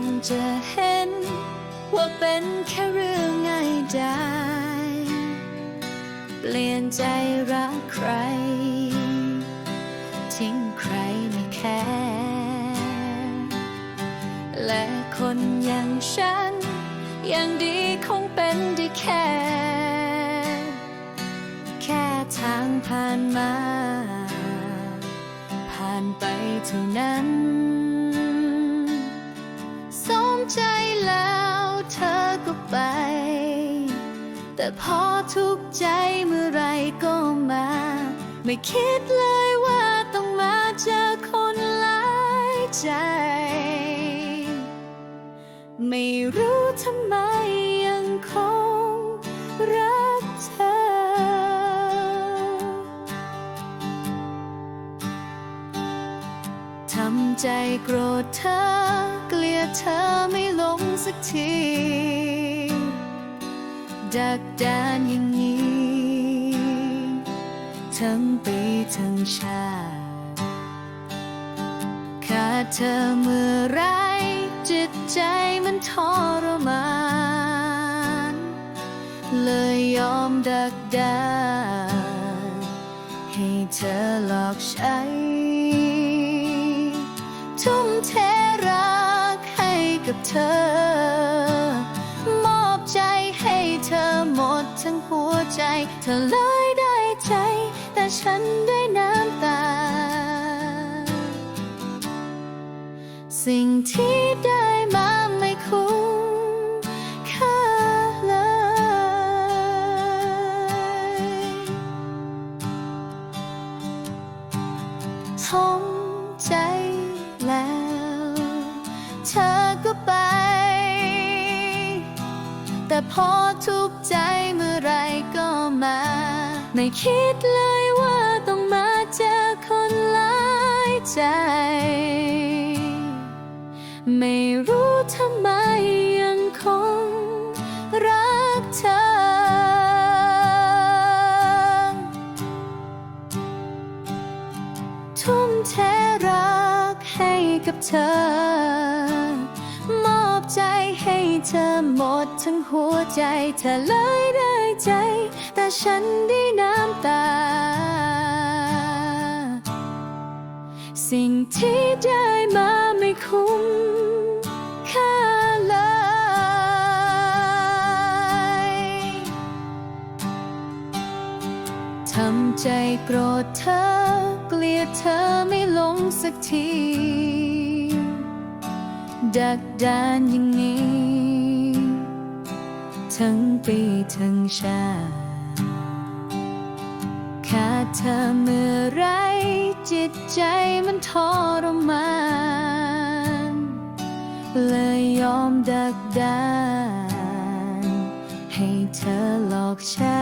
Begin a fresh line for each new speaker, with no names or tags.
งจะเห็น ว่าเป็นแค่เรื่องง่ายดายเปลี่ยนใจรักใคร ทิ้งใครไม่แคร์และคนอย่างฉัน อย่างดีคงเป็นได้แค่ แค่ทางผ่านมา ผ่านไปเท่านั้น แต่พอทุกใจเมื่อไรก็มา ไม่คิดเลยว่าต้องมาเจอคนหลายใจ ไม่รู้ทำไมยังคงรักเธอ ทำใจโกรธเธอ เกลียดเธอไม่ลงสักที ดักดานอย่างนี้ ทั้งปีทั้งชาติขาดเธอเมื่อไรจิตใจมันทรมาน เลยยอมดักดานให้เธอหลอกใช้ทุ่มเทรักให้กับเธอ ทั้งหัวใจ เธอเลยได้ใจ แต่ฉันด้วยน้ำตา สิ่งที่ได้มาไม่คุ้มค่าเลย สมใจแล้ว เธอก็ไป แต่พอทุกใจเมื่อ ไม่คิดเลยว่าต้องมาเจอคนหลายใจ ไม่รู้ทำไมยังคงรักเธอ ทุ่มเทรักให้กับเธอ มอบใจให้เธอหมดทั้งหัวใจเธอเลยได้ใจ ฉันได้น้ำตา สิ่งที่ได้มาไม่คุ้มค่าเลยทำใจโกรธเธอ เกลียดเธอไม่ลงสักที ดักดานอย่างนี้ ทั้งปีทั้งชาติ เธอเมื่อไรจิตใจมันทรมานเลยยอมดักดานให้เธอหลอกใช้